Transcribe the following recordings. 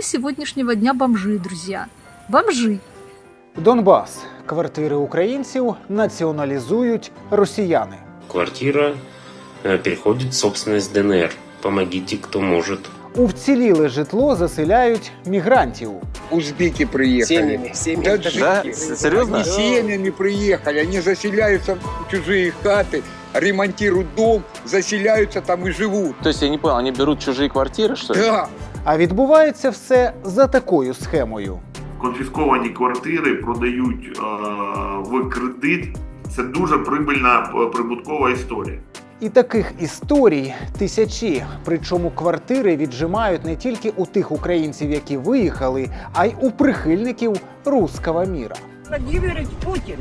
мы с сегодняшнего дня бомжи, друзья. Бомжи. Донбас. Квартири українців націоналізують росіяни. Квартира э, переходит в собственность ДНР. Помогите, кто может. У вціліле житло заселяють мігрантів. Узбеки приехали. Семьями, семьями. Да, Да? жики. Серьезно? Они семьями приехали, они заселяются в чужие хаты, ремонтируют дом, заселяются там и живут. То есть я не понял, они берут чужие квартиры, что ли? Да, А відбувається все за такою схемою. конфісковані квартири продають е, в кредит. Це дуже прибильна е, прибуткова історія. І таких історій тисячі. Причому квартири віджимають не тільки у тих українців, які виїхали, а й у прихильників руского міра. Владимирович Путин,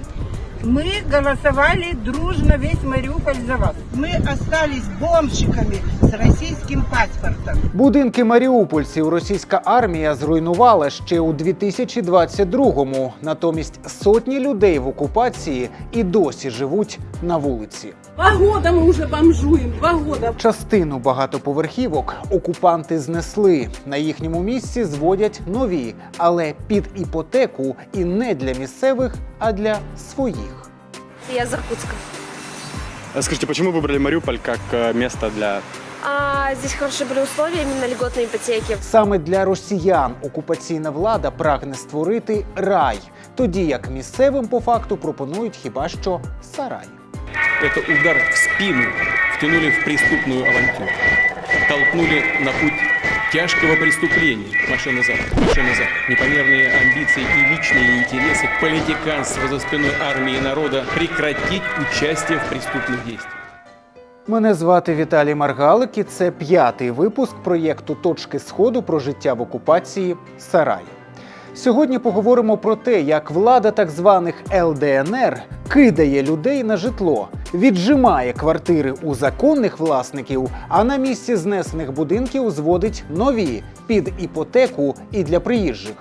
мы голосовали дружно весь Мариуполь за вас. Мы остались бомжиками с российским паспортом. Будинки маріупольців російська армія зруйнувала ще у 2022-му. Натомість сотні людей в окупації і досі живуть на вулиці. Два года мы уже бомжуем, два года. Частину багатоповерхівок окупанти знесли. На їхньому місці зводять нові, але під іпотеку і не для місцевих, а для своїх. Я из Иркутска. Скажите, почему выбрали Мариуполь как э, место для... А здесь хорошие были условия, именно льготные ипотеки. Саме для росіян окупаційна влада прагне створити рай, тоді як місцевим по факту пропонують хіба що сарай. Это удар в спину, втянули в преступную авантюру. Толкнули на путь тяжкого преступления. Маша назад, Маша назад. Непомерные амбиции и личные интересы, политиканство за спиной армии и народа прекратить участие в преступных действиях. Мене звати Віталій Маргалик, і це п'ятий випуск проєкту Точки Сходу про життя в окупації Сарай. Сьогодні поговоримо про те, як влада так званих ЛДНР кидає людей на житло, віджимає квартири у законних власників, а на місці знесених будинків зводить нові під іпотеку і для приїжджих.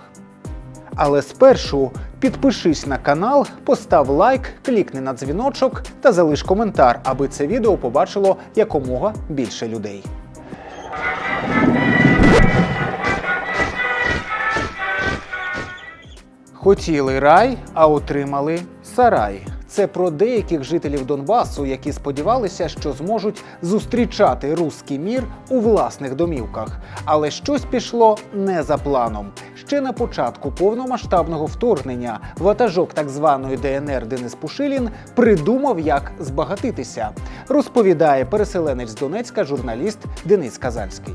Але спершу підпишись на канал, постав лайк, клікни на дзвіночок та залиш коментар, аби це відео побачило якомога більше людей. Хотіли рай, а отримали сарай. Це про деяких жителів Донбасу, які сподівалися, що зможуть зустрічати руський мір у власних домівках. Але щось пішло не за планом. Ще на початку повномасштабного вторгнення ватажок так званої ДНР Денис Пушилін придумав, як збагатитися. Розповідає переселенець з Донецька журналіст Денис Казанський.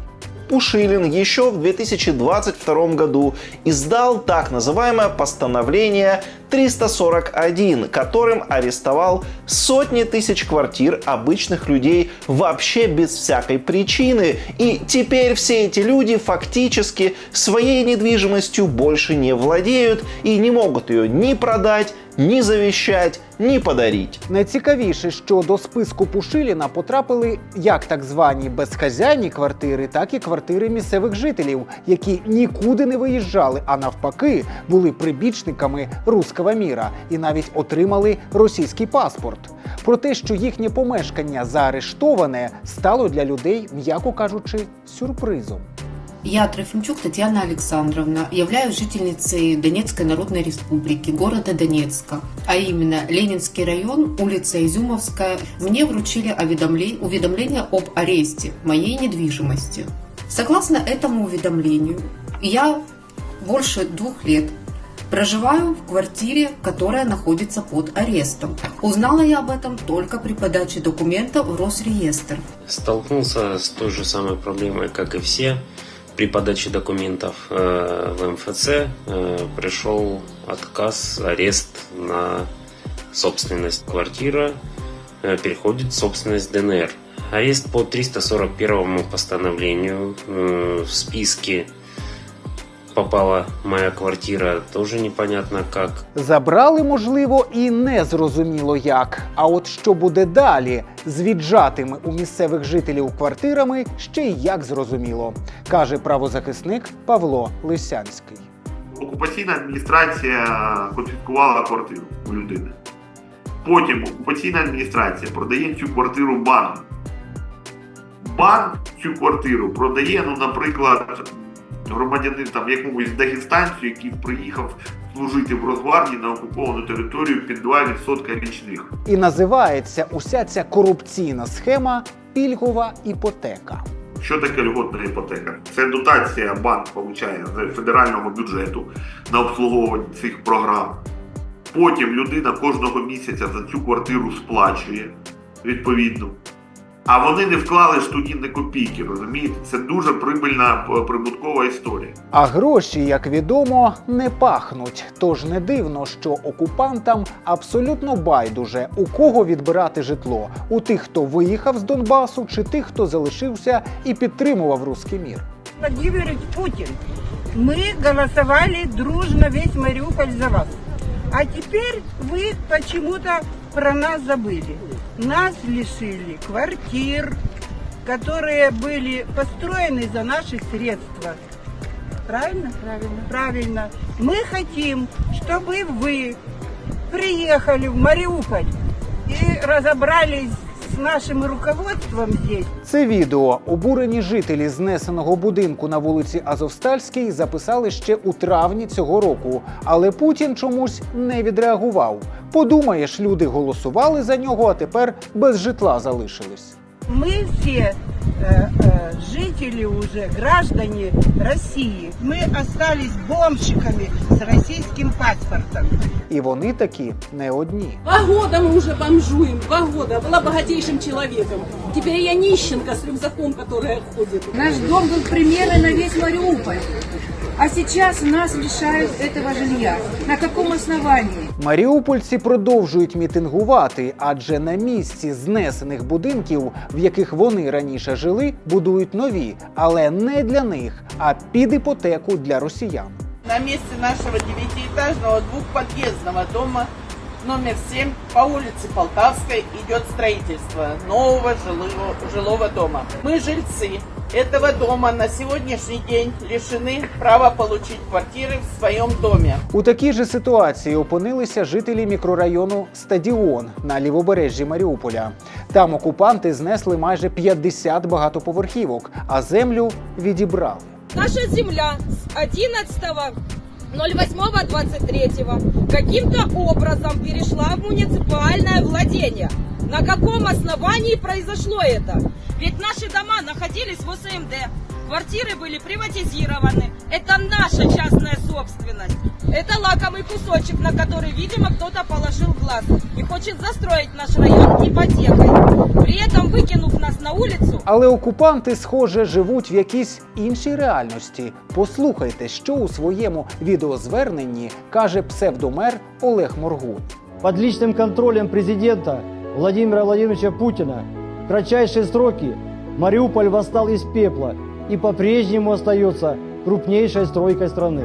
Пушилин еще в 2022 году издал так называемое постановление 341, которым арестовал сотни тысяч квартир обычных людей вообще без всякой причины. И теперь все эти люди фактически своей недвижимостью больше не владеют и не могут ее ни продать, ни завещать, ні подаріть. Найцікавіше, що до списку Пушиліна потрапили як так звані безхазяйні квартири, так і квартири місцевих жителів, які нікуди не виїжджали, а навпаки були прибічниками руського міра і навіть отримали російський паспорт. Про те, що їхнє помешкання заарештоване, стало для людей, м'яко кажучи, сюрпризом. Я Трофимчук Татьяна Александровна, являюсь жительницей Донецкой Народной Республики, города Донецка, а именно Ленинский район, улица Изюмовская. Мне вручили уведомле- уведомление об аресте моей недвижимости. Согласно этому уведомлению, я больше двух лет проживаю в квартире, которая находится под арестом. Узнала я об этом только при подаче документов в Росреестр. Столкнулся с той же самой проблемой, как и все. При подаче документов э, в МФЦ э, пришел отказ, арест на собственность. Квартира э, переходит в собственность ДНР. Арест по 341 постановлению в списке попала моя квартира, тоже непонятно как. Забрали, можливо, і не зрозуміло як. А от що буде далі з віджатими у місцевих жителів квартирами, ще й як зрозуміло, каже правозахисник Павло Лисянський. Окупаційна адміністрація конфіскувала квартиру у людини. Потім окупаційна адміністрація продає цю квартиру банку. Банк цю квартиру продає, ну, наприклад, громадянин там якомусь дагестанцю, який приїхав служити в Росгвардії на окуповану територію під 2% річних. І називається уся ця корупційна схема пільгова іпотека. Що таке льготна іпотека? Це дотація банк получає з федерального бюджету на обслуговування цих програм. Потім людина кожного місяця за цю квартиру сплачує відповідно. А вони не вклали ж тоді не копійки, розумієте? Це дуже прибильна прибуткова історія. А гроші, як відомо, не пахнуть. Тож не дивно, що окупантам абсолютно байдуже у кого відбирати житло: у тих, хто виїхав з Донбасу, чи тих, хто залишився і підтримував руський мір. Владимирович Путин, мы голосовали дружно весь Мариуполь за вас. А теперь вы почему-то про нас забыли. Нас лишили квартир, которые были построены за наши средства. Правильно? Правильно. Правильно. Мы хотим, чтобы вы приехали в Мариуполь и разобрались с нашим руководством здесь. Це відео обурені жителі знесеного будинку на вулиці Азовстальській записали ще у травні цього року, але Путін чомусь не відреагував. Подумаєш, люди голосували за нього, а тепер без житла залишились. Мы все э, э, жители уже, граждане России, мы остались бомжиками с российским паспортом. І вони такі не одні. Два года мы уже бомжуем, два года. Была богатейшим человеком. Теперь я нищенка с рюкзаком, которая ходит. Наш дом был примером на весь Мариуполь. А сейчас нас лишают этого жилья. На каком основании? Маріупольці продовжують мітингувати, адже на місці знесених будинків, в яких вони раніше жили, будують нові, але не для них, а під іпотеку для росіян. На місці нашого девятиэтажного двухподъездного дома номер 7 по улице Полтавской идет строительство нового жилого, жилого дома. Мы жильцы этого дома на сьогоднішній день лишены права получить квартири в своєму домі. У такій же ситуації опинилися жителі мікрорайону Стадіон на лівобережжі Маріуполя. Там окупанти знесли майже 50 багатоповерхівок, а землю відібрали. Наша земля з 11 08.23 каким-то образом перешла в муниципальное владение. На каком основании произошло это? Ведь наши дома находились в ОСМД, квартиры были приватизированы. Это наша частная собственность. Это лакомый кусочек, на который, видимо, кто-то положил глаз и хочет застроить наш район ипотекой. При этом выкинув на улицу, Але окупанти, схоже, живуть в якійсь іншій реальності. Послухайте, що у своєму відеозверненні каже псевдомер Олег Моргун. под личным контролем президента Владимира Владимировича Путина в кратчайшие сроки Мариуполь восстал из пепла и по-прежнему остается крупнейшей стройкой страны.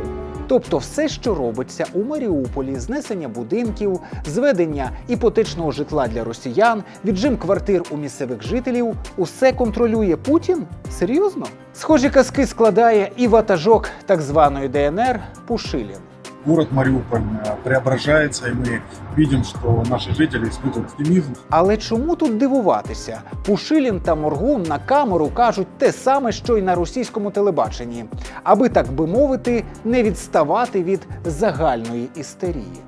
Тобто, все, що робиться у Маріуполі, знесення будинків, зведення іпотечного житла для росіян, віджим квартир у місцевих жителів, усе контролює Путін? Серйозно? Схожі казки складає і ватажок так званої ДНР Пушилін Город Мариуполь э, преображается, и мы видим, что наши жители испытывают оптимизм. Але чому тут дивуватися? Пушилін та Моргун на камеру кажуть те саме, що й на російському телебаченні, аби так би мовити, не відставати від загальної істерії.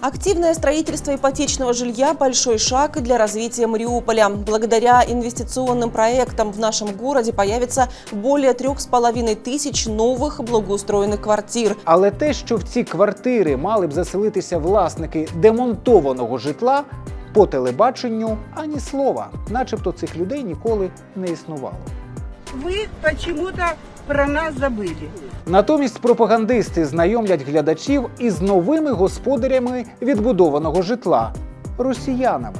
Активное строительство ипотечного жилья – большой шаг для развития Мариуполя. Благодаря инвестиционным проектам в нашем городе появится более трех с половиной тысяч новых благоустроенных квартир. Але те, що в ці квартири мали б заселитися власники демонтованого житла, по телебаченню ані слова, начебто цих людей ніколи не існувало. Вы почему-то про нас забыли. Натомість пропагандисти знайомлять глядачів із новими господарями відбудованого житла росіянами.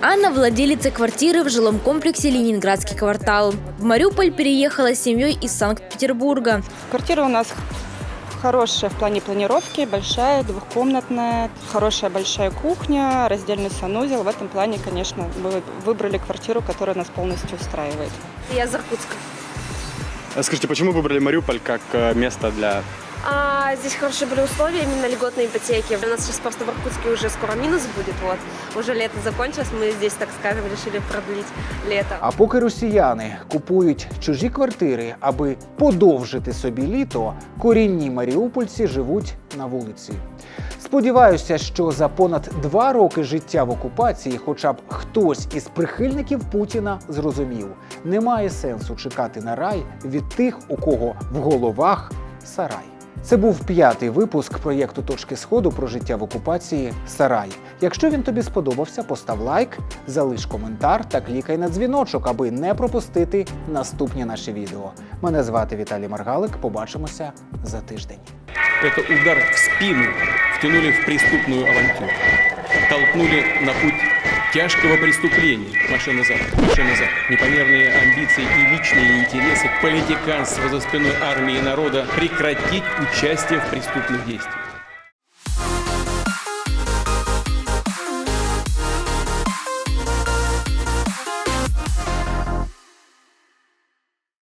Анна владелица квартиры в жилом комплексе «Ленинградский квартал». В Мариуполь переехала с семьей из Санкт-Петербурга. Квартира у нас хорошая в плане планировки, большая, двухкомнатная, хорошая большая кухня, раздельный санузел. В этом плане, конечно, мы выбрали квартиру, которая нас полностью устраивает. Я из Иркутска. Скажите, почему выбрали Мариуполь как э, место для А, здесь хорошие были условия, именно льготные ипотеки. У нас сейчас просто в Иркутске уже скоро минус будет, вот. Уже лето закончилось, мы здесь, так скажем, решили продлить лето. А поки росіяни купують чужі квартири, аби подовжити собі літо, корінні маріупольці живуть на вулиці. Сподіваюся, що за понад два роки життя в окупації, хоча б хтось із прихильників Путіна зрозумів, немає сенсу чекати на рай від тих, у кого в головах сарай. Це був п'ятий випуск проєкту Точки Сходу про життя в окупації Сарай. Якщо він тобі сподобався, постав лайк, залиш коментар та клікай на дзвіночок, аби не пропустити наступні наші відео. Мене звати Віталій Маргалик. Побачимося за тиждень. Это удар в спину втянули в преступную авантюру. Толкнули на путь тяжкого преступления. Машина назад, машина назад. Непомерные амбиции и личные интересы, политиканство за спиной армии и народа прекратить участие в преступных действиях.